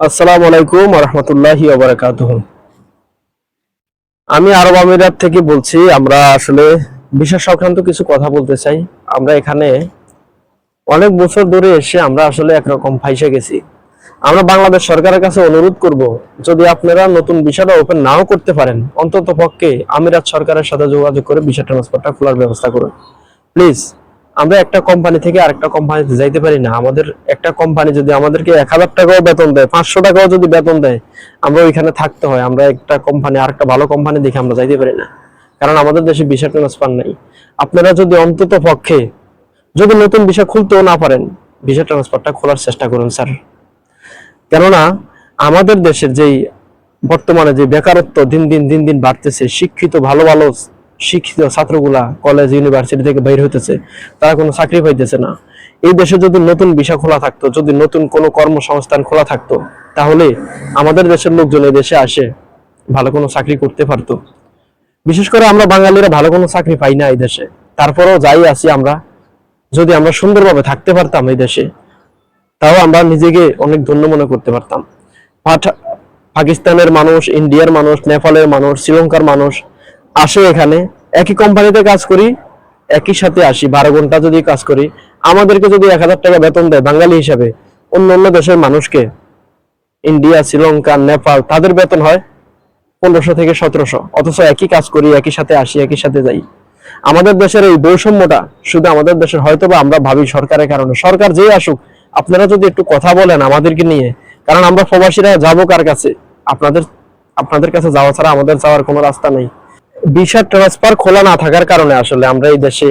আসসালামু আলাইকুম রহমতুল্লাহি আমি আরব আমিরাত থেকে বলছি, আমরা আসলে বিশেষ সংক্রান্ত কিছু কথা বলতে চাই। আমরা এখানে অনেক বছর ধরে এসে আমরা আসলে একরকম ফাইসে গেছি। আমরা বাংলাদেশ সরকারের কাছে অনুরোধ করব, যদি আপনারা নতুন বিষয়টা ওপেন নাও করতে পারেন অন্তত পক্ষে আমিরাত সরকারের সাথে যোগাযোগ করে বিষয় ট্রান্সফারটা খোলার ব্যবস্থা করুন। প্লিজ আমরা একটা কোম্পানি থেকে আরেকটা কোম্পানিতে যাইতে পারি না। আমাদের একটা কোম্পানি যদি আমাদেরকে এক হাজার টাকাও বেতন দেয়, পাঁচশো টাকাও যদি বেতন দেয়, আমরা ওইখানে থাকতে হয়। আমরা একটা কোম্পানি আরেকটা ভালো কোম্পানি দেখে আমরা যাইতে পারি না। কারণ আমাদের দেশে ভিসা ট্রান্সফার নাই। আপনারা যদি অন্তত পক্ষে যদি নতুন ভিসা খুলতেও না পারেন ভিসা ট্রান্সফারটা খোলার চেষ্টা করুন, স্যার। কেননা, আমাদের দেশের যেই বর্তমানে যে বেকারত্ব দিন দিন দিন দিন বাড়তেছে, শিক্ষিত, ভালো ভালো শিক্ষিত ছাত্রগুলা কলেজ ইউনিভার্সিটি থেকে বের হইতেছে, তারা কোনো চাকরি পাইতেছে না। এই দেশে যদি নতুন বিষয় খোলা থাকতো, যদি নতুন কোনো কর্মসংস্থান খোলা থাকতো, তাহলে আমাদের দেশের লোকজন এই দেশে আসে ভালো কোনো চাকরি করতে পারতো। বিশেষ করে আমরা বাঙালিরা ভালো কোনো চাকরি পাই না এই দেশে। তারপরেও যাই আছি আমরা, যদি আমরা সুন্দরভাবে থাকতে পারতাম এই দেশে, তাও আমরা নিজেকে অনেক ধন্য মনে করতে পারতাম। পাকিস্তানের মানুষ, ইন্ডিয়ার মানুষ, নেপালের মানুষ, শ্রীলঙ্কার মানুষ আসে এখানে, একই কোম্পানিতে কাজ করি, একই সাথে আসি, বারো ঘণ্টা যদি কাজ করি। আমাদেরকে যদি এক হাজার টাকা বেতন দেয় বাঙালি হিসাবে, অন্য অন্য দেশের মানুষকে, ইন্ডিয়া, শ্রীলঙ্কা, নেপাল, তাদের বেতন হয় পনেরোশো থেকে সতেরোশো। অথচ একই কাজ করি, একই সাথে আসি, একই সাথে যাই। আমাদের দেশের এই বৈষম্যটা শুধু আমাদের দেশের হয়তো বা আমরা ভাবি সরকারের কারণে। সরকার যেই আসুক, আপনারা যদি একটু কথা বলেন আমাদেরকে নিয়ে, কারণ আমরা প্রবাসীরা যাব কার কাছে? আপনাদের আপনাদের কাছে যাওয়া ছাড়া আমাদের যাওয়ার কোনো রাস্তা নেই। ভিসা ট্রান্সফার খোলা না থাকার কারণে আসলে আমরা এই দেশে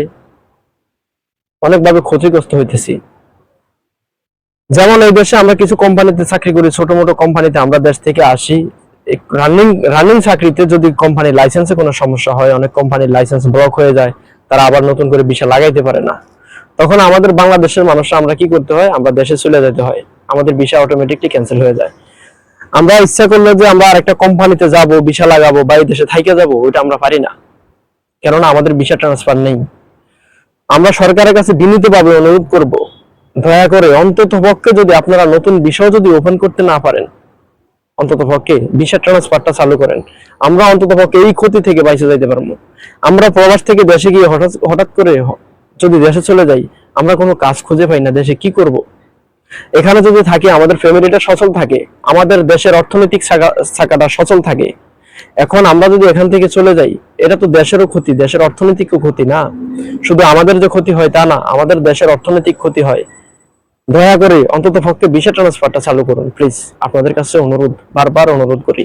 অনেকভাবে ক্ষতিগ্রস্ত হইতেছি। যেমন এই দেশে আমরা কিছু কোম্পানিতে চাকরি করি ছোট মোটো কোম্পানিতে আমরা দেশ থেকে আসি। রানিং রানিং চাকরিতে যদি কোম্পানির লাইসেন্সে কোনো সমস্যা হয়, অনেক কোম্পানির লাইসেন্স ব্লক হয়ে যায়, তারা আবার নতুন করে ভিসা লাগাইতে পারে না। তখন আমাদের বাংলাদেশের মানুষরা আমরা কি করতে হয়? আমরা দেশে চলে যেতে হয়। আমাদের ভিসা অটোমেটিকলি ক্যান্সেল হয়ে যায়। আমরা ইচ্ছা করলে যে আমরা আরেকটা কোম্পানিতে যাব, ভিসা লাগাবো বা এই দেশে থাইকে যাব, ওইটা আমরা পারি না। কেননা আমাদের ভিসা ট্রান্সফার নেই। আমরা সরকারের কাছে বিনীতভাবে অনুরোধ করব, দয়া করে অন্তত পক্ষে যদি আপনারা নতুন বিষয় যদি ওপেন করতে না পারেন, অন্তত পক্ষে ভিসা ট্রান্সফারটা চালু করেন। আমরা অন্তত পক্ষে এই ক্ষতি থেকে বাইসে যাইতে পারব। আমরা প্রবাস থেকে দেশে গিয়ে হঠাৎ হঠাৎ করে যদি দেশে চলে যাই, আমরা কোনো কাজ খুঁজে পাই না, দেশে কি করব? এখানে যদি থাকি, আমাদের ফ্যামিলিটা সচল থাকে, আমাদের দেশের অর্থনৈতিক শাখাটা সচল থাকে, এখন আমরা যদি এখান থেকে চলে যাই, এটা তো দেশেরও ক্ষতি, দেশের অর্থনৈতিকও ক্ষতি না। শুধু আমাদের যে ক্ষতি হয় তা না, আমাদের দেশের অর্থনৈতিক ক্ষতি হয়। দয়া করে অন্তত পক্ষে ভিসা ট্রান্সফারটা চালু করুন প্লিজ আপনাদের কাছে অনুরোধ, বারবার অনুরোধ করি।